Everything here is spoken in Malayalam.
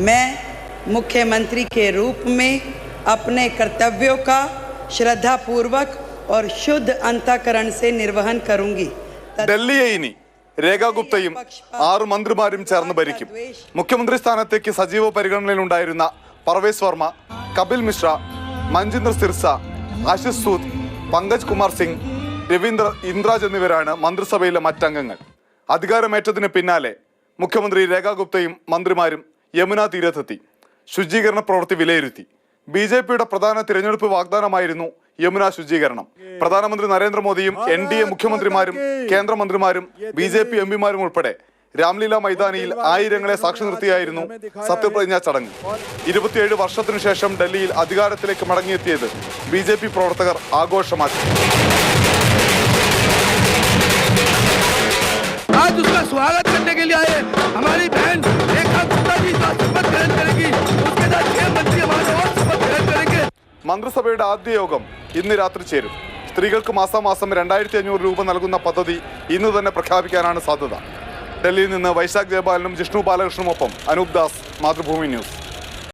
मैं मुख्यमंत्री के रूप में अपने कर्तव्यों का श्रद्धापूर्वक और शुद्ध अंतकरण से निर्वहन करूंगी तथा ഡൽഹിയെ ഇനി രേഖാ ഗുപ്തയും ആറ് മന്ത്രിമാരും ചേർന്ന് ഭരിക്കും മുഖ്യമന്ത്രി സ്ഥാനത്തേക്ക് സജീവ പരിഗണനയിലുണ്ടായിരുന്ന പർവേസ് വർമ്മ കപിൽ മിശ്ര മഞ്ജിന്ദർ സിർസ ആശിഷ് സൂദ് പങ്കജ് കുമാർ സിംഗ് രവീന്ദ്ര ഇന്ദ്രാജ് എന്നിവരാണ് മന്ത്രിസഭയിലെ മറ്റംഗങ്ങൾ അധികാരമേറ്റതിന് പിന്നാലെ മുഖ്യമന്ത്രി രേഖാ ഗുപ്തയും മന്ത്രിമാരും യമുന തീരത്തെത്തി ശുചീകരണ പ്രവൃത്തി വിലയിരുത്തി ബി ജെ പിയുടെ പ്രധാന തിരഞ്ഞെടുപ്പ് വാഗ്ദാനമായിരുന്നു യമുന ശുചീകരണം പ്രധാനമന്ത്രി നരേന്ദ്രമോദിയും എൻ ഡി എ മുഖ്യമന്ത്രിമാരും കേന്ദ്രമന്ത്രിമാരും ബി ജെ പി എംപിമാരും ഉൾപ്പെടെ രാംലീല മൈതാനിയിൽ ആയിരങ്ങളെ സാക്ഷി നിർത്തിയായിരുന്നു സത്യപ്രതിജ്ഞാ ചടങ്ങ് ഇരുപത്തിയേഴ് വർഷത്തിനു ശേഷം ഡൽഹിയിൽ അധികാരത്തിലേക്ക് മടങ്ങിയെത്തിയത് ബി ജെ പി പ്രവർത്തകർ ആഘോഷമാക്കി आज മന്ത്രിസഭയുടെ ആദ്യ യോഗം ഇന്ന് രാത്രി ചേരും. സ്ത്രീകൾക്ക് മാസാമാസം രണ്ടായിരത്തി അഞ്ഞൂറ് രൂപ നൽകുന്ന പദ്ധതി ഇന്ന് തന്നെ പ്രഖ്യാപിക്കാനാണ് സാധ്യത. ഡൽഹിയിൽ നിന്ന് വൈശാഖ് ജയപാലനും ജിഷ്ണു ബാലകൃഷ്ണനുമൊപ്പം അനൂപ് ദാസ് മാതൃഭൂമി ന്യൂസ്.